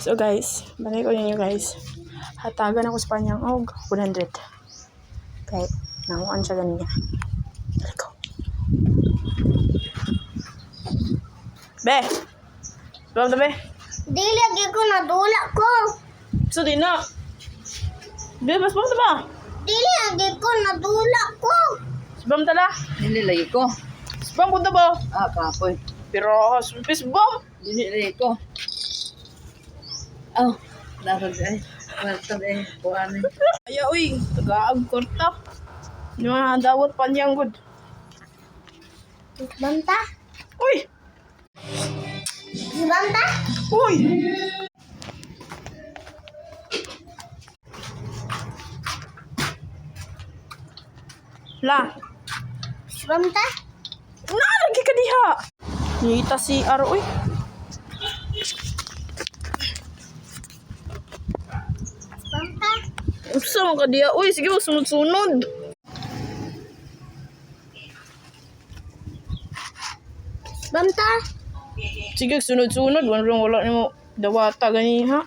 So guys, balik ko ninyo guys. Hatagan ako sa panyang og 100. Kay nanguan siya ganyan. Let's go. Be! Bawag na be. Dili lagi ko nadula ko. So di na. Be, mas na ba? Dili lagi ko nadula ko. Sibam tala. Dili lagi ko. Sibam punta ba? Ah, kapoy. Pero, sibam. Dili lagi ko. Oh, dapat ay. Welcome eh. Kuhaan eh. Ay, uy. Tagaag korta. Yung mga dawat panyang good. Banta? Uy! Banta? Uy! La, Banta? na lagi ka diha. Nita si Aro, uy. Banta? Usa man ka diha, uy. Sige, sunod-sunod. Banta? Sige, sunod-sunod. Wala wala ni mo dawata gani ha.